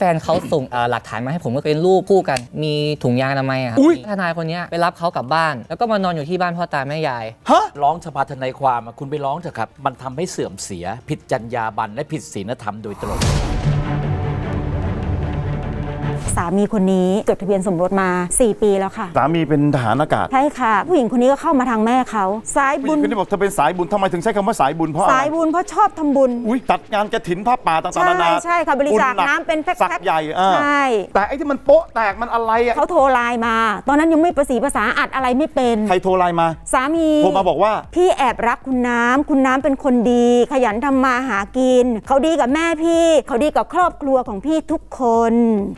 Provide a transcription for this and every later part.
แฟนเขาส่งเอ่อหลักฐานมาให้ผมก็เป็นรูปคู่กัน มีถุงยางอนามัยอะครับอุ๊ย ทนายคนเนี้ยไปรับเขากลับบ้าน แล้วก็มานอนอยู่ที่บ้านพ่อตาแม่ยาย ฮะ ร้องสภาทนายความอะคุณไปร้องเถอะครับ มันทำให้เสื่อมเสีย ผิดจรรยาบรรณและผิดศีลธรรมโดยตรง สามีคนนี้จดทะเบียนสมรสมา 4 ปีแล้วค่ะ สามีเป็นทหารอากาศใช่ค่ะ ผู้หญิงคนนี้ก็เข้ามาทางแม่เขาสายผู้หบุญิญงคนนี้บอกเธอเป็นสายบุญทำไมถึงใช้คำว่าสายบุญเพราะอะไรสายบุญเพราะชอบทำบุญ อุ้ยจัดงานกระถินผ้าป่าต่างๆใช่นานาใช่ค่ะบริจาคบุญหกน้ำเป็นแพ็คๆ สักใหญ่อ่าใช่แต่ไอ้ที่มันโป๊ะแตกมันอะไรอะเขาโทรไลน์มา ตอนนั้นยังไม่ประสีภาษาอัดอะไรไม่เป็น ใครโทรไลน์มา สามีโทรมาบอกว่า พี่แอบรักคุณน้ำคุณน้ำเป็นคนดี ขยันทำมาหากิน เขาดีกับแม่พี่ เขาดีกับครอบครัวของพี่ทุกคน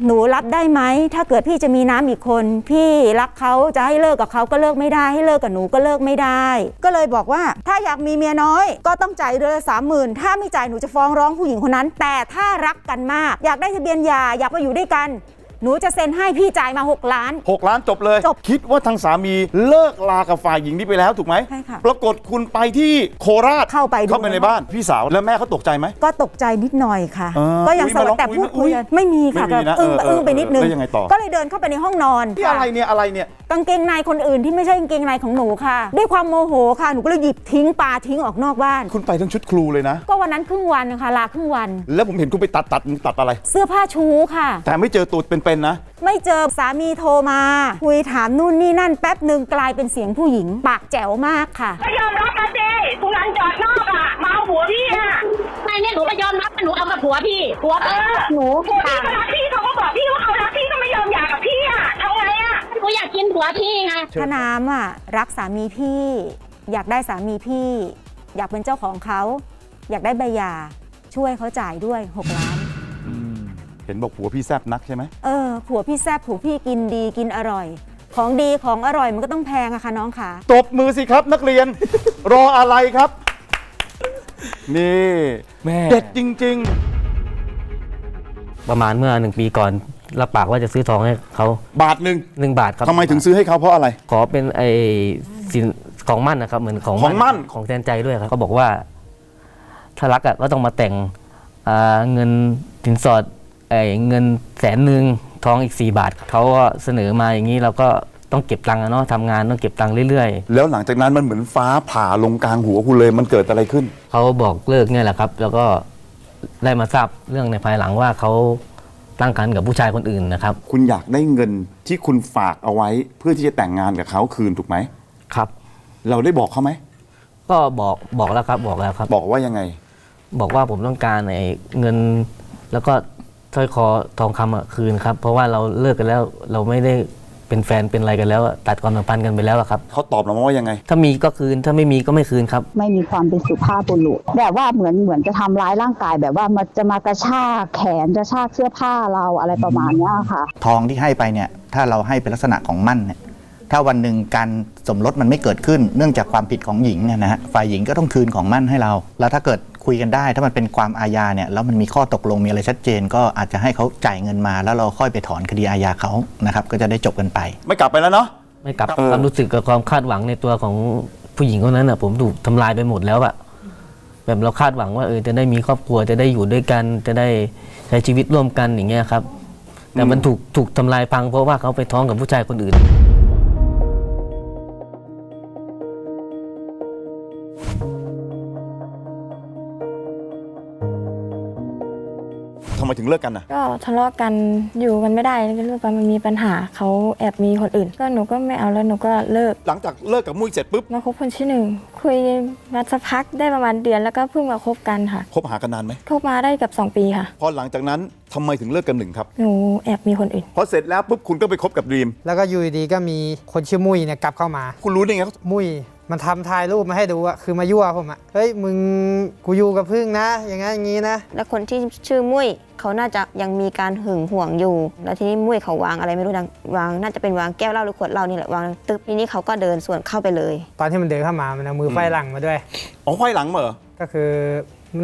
หนูรับได้ไหมถ้าเกิดพี่จะมีน้ำอีกคน พี่รักเขาจะให้เลิกกับเขาก็เลิกไม่ได้ให้เลิกกับหนูก็เลิกไม่ได้ ก็เลยบอกว่าถ้าอยากมีเมียน้อย ก็ต้องจ่ายเดือนละสามหมื่นถ้าไม่จ่ายหนูจะฟ้องร้องผู้หญิงคนนั้น แต่ถ้ารักกันมาก อยากได้ทะเบียนหย่าอยากมาอยู่ด้วยกัน หนูจะเซ็นให้พี่จ่ายมาหกล้าน 6 ล้านจบเลย จบคิดว่าทางสามีเลิกลากับฝ่ายหญิงนี้ไปแล้วถูกไหมใช่ค่ะปรากฏคุณไปที่โคราชเข้าไปดู เข้าไปในบ้านพี่สาวแล้วแม่เขาตกใจไหม ก็ตกใจนิดหน่อยค่ะเออก็ยังอุ๊ยสวัสมาลองดิ์แต่คุยพูดไหมอุ๊คุยยกันไม่มีค่ะไม่มีนะอึ้งเอออึ้งไปนิดนึงแล้วยังไงต่อ ก็เลยเดินเข้าไปในห้องนอนที่อะไรเนี่ยอะไรเนี่ย กางเกงในคนอื่นที่ไม่ใช่กางเกงในของหนูค่ะ ด้วยความโมโหค่ะหนูก็เลยหยิบทิ้งปาทิ้งออกนอกบ้าน คุณไปทั้งชุดครูเลยนะ ก็วันนั้นครึ่งวันค่ะลาครึ่งวัน แล้วผมเห็นคุณไปตัดตัดตัดอะไร เสื้อผ้าชูค่ะ แต่ไม่เจอตัวเป็นๆนะ ไม่เจอสามีโทรมา คุยถามนู่นนี่นั่นแป๊บหนึ่งกลายเป็นเสียงผู้หญิง ปากแจ๋วมากค่ะ ก็ยอมรับมาสิทุกงานจอดนอกอะมาเอาหัวพี่อะไม่เนี่ยหนูก็ยอมรับว่าหนูทำกับผัวพี่ผัวเออหนูผัวพี่ก็รักพี่เขาก็บอกพี่ว่าเขารักพี่ก็ไม่ยอมหย่ากับพี่อะทำไงอะหนูอยากกินผัวพี่ไงถ้าน้ำอะรักสามีพี่ อยากได้สามีพี่ อยากเป็นเจ้าของเขา อยากได้ใบหย่าช่วยเขาจ่ายด้วย 6 ล้าน เห็นบอกผัวพี่แซบนักใช่ไหมเออ ผัวพี่แซบผัวพี่กินดีกินอร่อย ของดีของอร่อยมันก็ต้องแพงอะค่ะน้องขาตบมือสิครับนักเรียน รออะไรครับ นี่แม่ เด็ดจริง ประมาณเมื่อหนึ่งปีก่อนรับปากว่าจะซื้อทองให้เขาๆ บาทหนึ่งหนึ่งบาทครับทำไมถึงซื้อให้เขาเพราะอะไร ขอเป็นไอสินของมั่นนะครับเหมือนของของมั่น ของแทนใจด้วยครับเขาบอกว่า ถ้ารักอะก็ต้องมาแต่งอ่าเงินสินสอดไอเงินแสนหนึ่ง ทองอีก 4 บาทเขาก็เสนอมาอย่างนี้เราก็ต้องเก็บตังค์อะเนาะทำงานต้องเก็บตังค์เรื่อยแล้วหลังจากนั้นมันเหมือนฟ้าผ่าลงกลางหัวคุณเลยมันเกิดอะไรขึ้น ๆเขาบอกเลิกเนี่ยแหละครับ แล้วก็ได้มาทราบเรื่องในภายหลังว่าเขาตั้งครรภ์กับผู้ชายคนอื่นนะครับ คุณอยากได้เงินที่คุณฝากเอาไว้ เพื่อที่จะแต่งงานกับเขาคืนถูกไหม ครับ เราได้บอกเขาไหม ก็บอกบอกแล้วครับบอกแล้วครับ บอกว่ายังไง บอกว่าผมต้องการไอ้เงินแล้วก็ สร้อยคอทองคำอะคืนครับ เพราะว่าเราเลิกกันแล้วเราไม่ได้เป็นแฟนเป็นอะไรกันแล้วอะตัดความสัมพันธ์กันไปแล้วอะครับ เขาตอบเรามาว่ายังไง ถ้ามีก็คืนถ้าไม่มีก็ไม่คืนครับ ไม่มีความเป็นสุภาพบุรุษแบบว่าเหมือนเหมือนจะทำร้ายร่างกาย แบบว่ามันจะมากระชากแขนจะชากเสื้อผ้าเราอะไรประมาณเนี้ยค่ะ ทองที่ให้ไปเนี่ยถ้าเราให้เป็นลักษณะของมั่นเนี่ยถ้าวันหนึ่งการสมรสมันไม่เกิดขึ้น เนื่องจากความผิดของหญิงเนี่ยนะฮะฝ่ายหญิงก็ต้องคืนของมั่นให้เรา แล้วถ้าเกิด คุยกันได้ ถ้ามันเป็นความอาญาเนี่ยแล้วมันมีข้อตกลงมีอะไรชัดเจน ก็อาจจะให้เขาจ่ายเงินมา แล้วเราค่อยไปถอนคดีอาญาเขานะครับก็จะได้จบกันไป ไม่กลับไปแล้วเนาะ ไม่กลับเออ ความรู้สึกกับความคาดหวังในตัวของผู้หญิงคนนั้นอะผมถูกทำลายไปหมดแล้วอะแบบเราคาดหวังว่าเออจะได้มีครอบครัวจะได้อยู่ด้วยกัน จะได้ใช้ชีวิตร่วมกันอย่างเงี้ยครับ แต่มันถูกถูกทำลายพังเพราะว่าเขาไปท้องกับผู้ชายคนอื่น ไมถึงเลิกกันน่ะ ก็ทะเลาะกันอยู่กันไม่ได้เรื่องกันมันมีปัญหาเขาแอบมีคนอื่น ก็หนูก็ไม่เอาแล้วหนูก็เลิก หลังจากเลิกกับมุ้ยเสร็จปุ๊บมาคบคนที่หนึ่งคุยมาสักพักได้ประมาณเดือนแล้วก็เพิ่งมาคบกันค่ะคบหากันนานไหมคบมาได้เกับ2ปีค่ะ พอหลังจากนั้นทำไมถึงเลิกกันหนึ่งครับหนูแอบมีคนอื่น พอเสร็จแล้วปุ๊บคุณก็ไปคบกับดรีมแล้วก็อยู่ดีๆก็มีคนชื่อมุ้ยเนี่ยกลับเข้ามา คุณรู้ได้ไงเขามุ้ย มันทำถ่ายรูปมาให้ดูอะคือมายั่วผมอะเฮ้ยมึงกูอยู่กับพึ่งนะ อย่างงั้นอย่างงี้นะ และคนที่ชื่อมุ้ยเขาน่าจะยังมีการหึงห่วงอยู่ แล้วทีนี้มุ้ยเขาวางอะไรไม่รู้ดังวางน่าจะเป็นวางแก้วเหล้าหรือขวดเหล้านี่แหละวางตึ๊บทีนี้เขาก็เดินสวนเข้าไปเลย ตอนที่มันเดินเข้ามามันเอามือไฟหลังมาด้วยอ๋อควายหลังมาเหรอก็คือ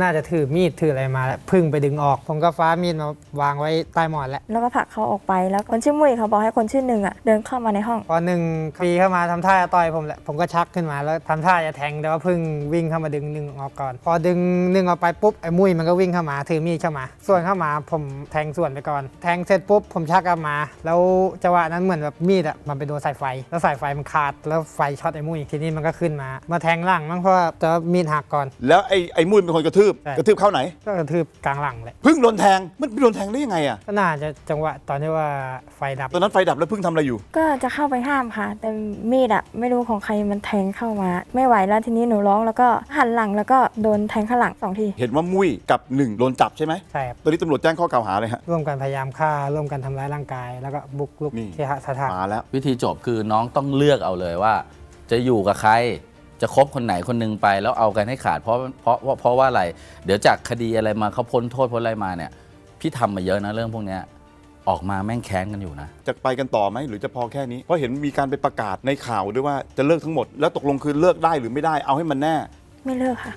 น่าจะถือมีดถืออะไรมาแล้วพึ่งไปดึงออก ผมก็ฟ้ามีดมาวางไว้ใต้หมอนแล้วแล้วก็ผลักเขาออกไปแล้วคนชื่อมุ้ยเขาบอกให้คนชื่อหนึ่งอะเดินเข้ามาในห้อง พอหนึ่งปีเข้ามาทำท่าจะต่อยผมแหละผมก็ชักขึ้นมาแล้วทำท่าจะแทงแต่ว่าพึ่งวิ่งเข้ามาดึงหนึ่งออกก่อน พอดึงหนึ่งออกไปปุ๊บไอ้มุ้ยมันก็วิ่งเข้ามาถือมีดเข้ามา ส่วนเข้ามาผมแทงส่วนไปก่อน แทงเสร็จปุ๊บผมชักกลับมา แล้วจังหวะนั้นเหมือนแบบมีดอะมันไปโดนสายไฟ แล้วสายไฟมันขาดแล้วไฟช็อตไอ้มุ้ยทีนี้มันก็ขึ้นมา มาแทงหลังมั้งเพราะว่าจะมีดหักก่อน แล้วไอ้ไอ้มุ้ยเป็นคนกระทืบใช่ กระทืบเข้าไหน ก็กระทืบกลางหลังเลยเพิ่งโดนแทง มันไปโดนแทงได้ยังไงอะก็น่าจะจังหวะตอนที่ว่าไฟดับ ตอนนั้นไฟดับแล้วเพิ่งทำอะไรอยู่ ก็จะเข้าไปห้ามค่ะ แต่มีดอะไม่รู้ของใครมันแทงเข้ามา ไม่ไหวแล้วทีนี้หนูร้องแล้วก็หันหลังแล้วก็โดนแทงข้างหลังสองที เห็นว่ามุ้ยกับหนึ่งโดนจับใช่ไหมใช่ครับ ตอนนี้ตำรวจแจ้งข้อกล่าวหาเลยฮะ ร่วมกันพยายามฆ่า ร่วมกันทำร้ายร่างกาย แล้วก็บุกรุกนี่ที่สถาน มาแล้ว วิธีจบคือน้องต้องเลือกเอาเลยว่า จะอยู่กับใคร จะคบคนไหนคนหนึงไปแล้วเอากันให้ขาดเพราะเพราะเพราะเพราะว่าอะไร เดี๋ยวจากคดีอะไรมาเขาพ้นโทษพ้นอะไรมาเนี่ย พี่ทำมาเยอะนะเรื่องพวกเนี้ยออกมาแม่งแค้นกันอยู่นะ จะไปกันต่อไหมหรือจะพอแค่นี้ เพราะเห็นมีการไปประกาศในข่าวด้วยว่าจะเลิกทั้งหมด แล้วตกลงคือเลิกได้หรือไม่ได้เอาให้มันแน่ ไม่เลิกค่ะ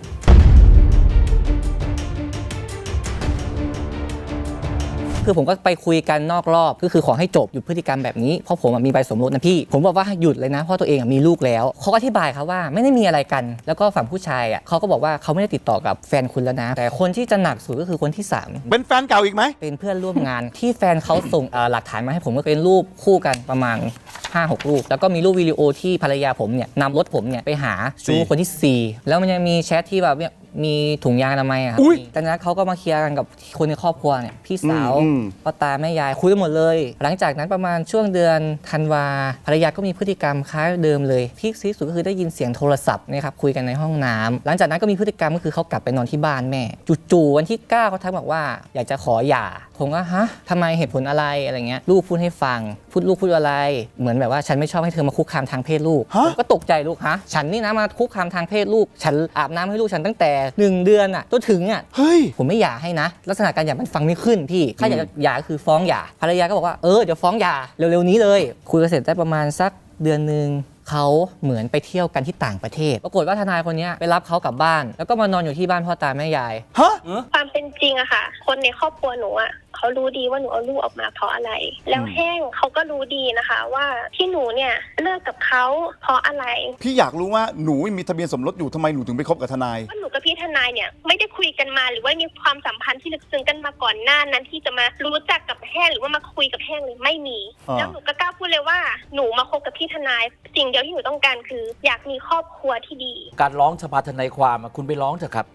คือผมก็ไปคุยกันนอกรอบ ก็คือขอให้จบหยุดพฤติกรรมแบบนี้ เพราะผมอะมีใบสมรสนะพี่ ผมบอกว่าหยุดเลยนะ เพราะตัวเองอะมีลูกแล้ว เขาก็อธิบายครับว่าไม่ได้มีอะไรกัน แล้วก็ฝั่งผู้ชายอะเขาก็บอกว่าเขาไม่ได้ติดต่อกับแฟนคุณแล้วนะ แต่คนที่จะหนักสุดก็คือคนที่สาม เป็นแฟนเก่าอีกไหม เป็นเพื่อนร่วมงานที่แฟนเขาส่งเอ่อหลักฐานมาให้ผมก็เป็นรูปคู่กันประมาณ 5-6 รูป แล้วก็มีรูปวิดีโอที่ภรรยาผมเนี่ยนำรถผมเนี่ยไปหาชู้คนที่ 4 แล้วมันยังมีแชทที่แบบเนี่ย มีถุงยางอนามัยอะครับอุ๊ยจากนั้นเขาก็มาเคลียร์กันกับคนในครอบครัวเนี่ยพี่สาวอืม พ่อตาแม่ยายคุยกันหมดเลย หลังจากนั้นประมาณช่วงเดือนธันวาภรรยาก็มีพฤติกรรมคล้ายเดิมเลยพีคที่สุดก็คือได้ยินเสียงโทรศัพท์นะครับคุยกันในห้องน้ำหลังจากนั้นก็มีพฤติกรรมก็คือเขากลับไปนอนที่บ้านแม่จู่ๆวันที่9เขาทักบอกว่า อยากจะขอหย่าผมก็ฮะทำไมเหตุผลอะไรอะไรเงี้ยลูกพูดให้ฟังพูดลูกพูดอะไร เหมือนแบบว่าฉันไม่ชอบให้เธอมาคุกคามทางเพศลูก ฮะผมก็ตกใจลูกฮะ ฉันนี่นะมาคุกคามทางเพศลูก ฉันอาบน้ำให้ลูกฉันตั้งแต่หนึ่งเดือนอะจนถึงอะเฮ้ยผมไม่หย่าให้นะ ลักษณะการหย่ามันฟังไม่ขึ้นพี่ถ้าอยากจะหย่าก็คือฟ้องหย่าภรรยาก็บอกว่าเออเดี๋ยวฟ้องหย่าเร็วๆนี้เลย คุยกันเสร็จได้ประมาณสักเดือนหนึ่งเขาเหมือนไปเที่ยวกันที่ต่างประเทศ ปรากฏว่าทนายคนเนี้ยไปรับเขากลับบ้าน แล้วก็มานอนอยู่ที่บ้านพ่อตาแม่ยายฮะความเป็นจริงอะค่ะ คนในครอบครัวหนูอะเขารู้ดีว่าหนูเอาลูกออกมาเพราะอะไร แล้วแห้งเขาก็รู้ดีนะคะ ว่าที่หนูเนี่ยเลิกกับเขาเพราะอะไร พี่อยากรู้ว่าหนูมีทะเบียนสมรสอยู่ทำไมหนูถึงไปคบกับทนายว่าหนูกับพี่ท นายเนี่ยไม่ได้คุยกันมา หรือว่ามีความสัมพันธ์ที่ลึกซึ้งกันมาก่อนหน้านั้นที่จะมารู้จักกับแห้งหรือว่ามาคุยกับแห้งเลยไม่มีอ่าแล้วหนูก็กล้าพูดเลยว่าหนูมาคบกับพี่ทนายสิ่งเดียวที่หนูต้องการคือ อยากมีครอบครัวที่ดี การร้องสภาทนายความอะคุณไปร้องเถอะครับ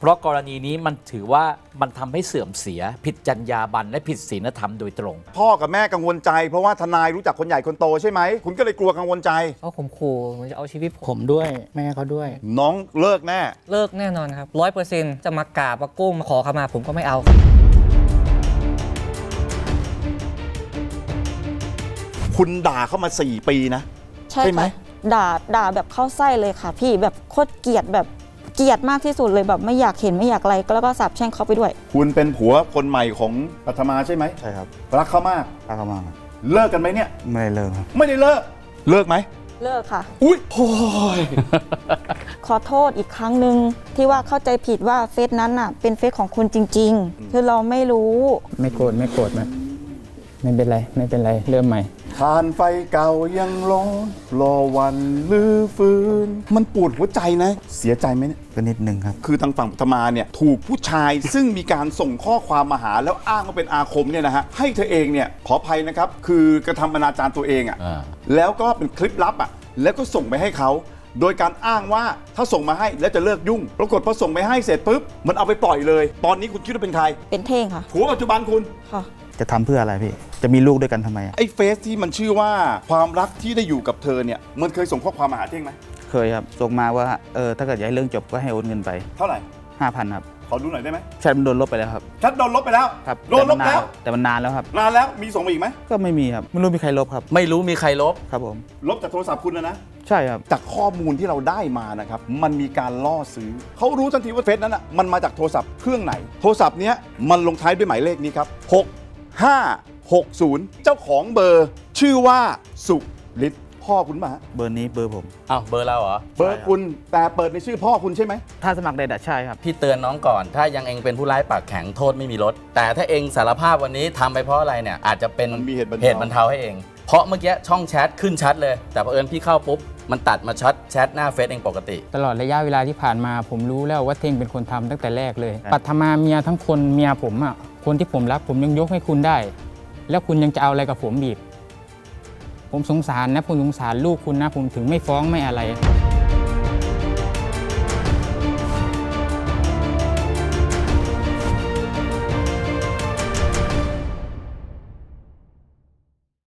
เพราะกรณีนี้มันถือว่ามันทำให้เสื่อมเสีย ผิดจรรยาบรรณและผิดศีลธรรมโดยตรง พ่อกับแม่กังวลใจ เพราะว่าทนายรู้จักคนใหญ่คนโตใช่ไหม คุณก็เลยกลัวกังวลใจเขาข่มขู่มันจะเอาชีวิตผมผมด้วย แม่เขาด้วย น้องเลิกแน่ เลิกแน่นอนครับร้อยเปอร์เซ็นต์จะมากราบมาก้มมาขอขมาผมก็ไม่เอาคุณด่าเข้ามา 4 ปีนะ ใช่ใช่ไหมค่ะด่าด่าแบบเข้าไส้เลยค่ะ พี่แบบโคตรเกลียดแบบ เกลียดมากที่สุดเลยแบบไม่อยากเห็นไม่อยากอะไรแล้วก็สาบแช่งเขาไปด้วย คุณเป็นผัวคนใหม่ของปัทมาใช่ไหมใช่ครับรักเขามากรักเขามากครับเลิกกันไหมเนี่ย ไม่ได้เลิกครับไม่ได้เลิกเลิกไหมเลิกค่ะ อุ้ยโอ้ยขอโทษอีกครั้งหนึ่งที่ว่าเข้าใจผิดว่าเฟซนั้นน่ะ เป็นเฟซของคุณจริง ๆ คือเราไม่รู้ ไม่โกรธไม่โกรธไม่ไม่เป็นไร ไม่เป็นไร เริ่มใหม่ ทานไฟเก่ายังร้อนรอวันลือฟื้น มันปวดหัวใจนะ เสียใจไหมเนี่ย ก็นิดนึงครับ คือทางฝั่งปัทมาเนี่ยถูกผู้ชายซึ่งมีการส่งข้อความมาหาแล้วอ้างว่าเป็นอาคมเนี่ยนะฮะให้เธอเองเนี่ยขออภัยนะครับ คือกระทำอนาจารตัวเองอะ่ะอ่า แล้วก็เป็นคลิปลับอะ่ะแล้วก็ส่งไปให้เขา โดยการอ้างว่าถ้าส่งมาให้แล้วจะเลิกยุ่ง ปรากฏพอส่งไปให้เสร็จปุ๊บมันเอาไปปล่อยเลย ตอนนี้คุณคิดว่าเป็นใครเป็นเท่งค่ะผัวปัจจุบันคุณ ค่ะ จะทำเพื่ออะไรพี่ จะมีลูกด้วยกันทำไมอะไอ้เฟซที่มันชื่อว่าความรักที่ได้อยู่กับเธอเนี่ยมันเคยส่งข้อความมาหาเท่งไหมเคยครับส่งมาว่าเออถ้าเกิดอยากให้เรื่องจบก็ให้โอนเงินไปเท่าไหร่5,000ครับขอดูหน่อยได้ไหมแชทมันโดนลบไปแล้วครับชัดโดนลบไปแล้วครับโดนลบแล้วแต่มันนานแล้วครับ นานแล้วมีส่งมาอีกไหมก็ไม่มีครับไม่รู้มีใครลบครับไม่รู้มีใครลบ ครับผมลบจากโทรศัพท์คุณนะนะ ใช่ครับ จากข้อมูลที่เราได้มานะครับ มันมีการล่อซื้อ เขารู้ทันทีว่าเฟซนั้นอะ มันมาจากโทรศัพท์เครื่องไหน โทรศัพท์เนี้ยมันลงท้ายด้วยหมายเลขนี้ครับ 6 5 6 0 เจ้าของเบอร์ชื่อว่าสุฤทธิ์พพ่อคุณป่ะฮะเบอร์นี้เบอร์ผม อ้าวเบอร์เราเหรอ เบอร์คุณแต่เปิดในชื่อพ่อคุณใช่ไหม ถ้าสมัครเด็ดอะใช่ครับ พี่เตือนน้องก่อน ถ้ายังเองเป็นผู้ร้ายปากแข็งโทษไม่มีลดแต่ถ้าเองสารภาพวันนี้ทำไปเพราะอะไรเนี่ยอาจจะเป็นมันมีเหตุบรรเทา เหตุบรรเทาให้เอง เพราะเมื่อกี้ช่องแชทขึ้นชัดเลย แต่พอเผอิญพี่เข้าปุ๊บ มันตัดมาชัดแชทหน้าเฟซเองปกติ ตลอดระยะเวลาที่ผ่านมาผมรู้แล้วว่าเท่งเป็นคนทำตั้งแต่แรกเลย ปัทมาเมียทั้งคนเมียผมอะคนที่ผมรักผมยังยกให้คุณได้ แล้วคุณยังจะเอาอะไรกับผมอีกผมสงสารนะผมสงสารลูกคุณนะ ผมถึงไม่ฟ้องไม่อะไร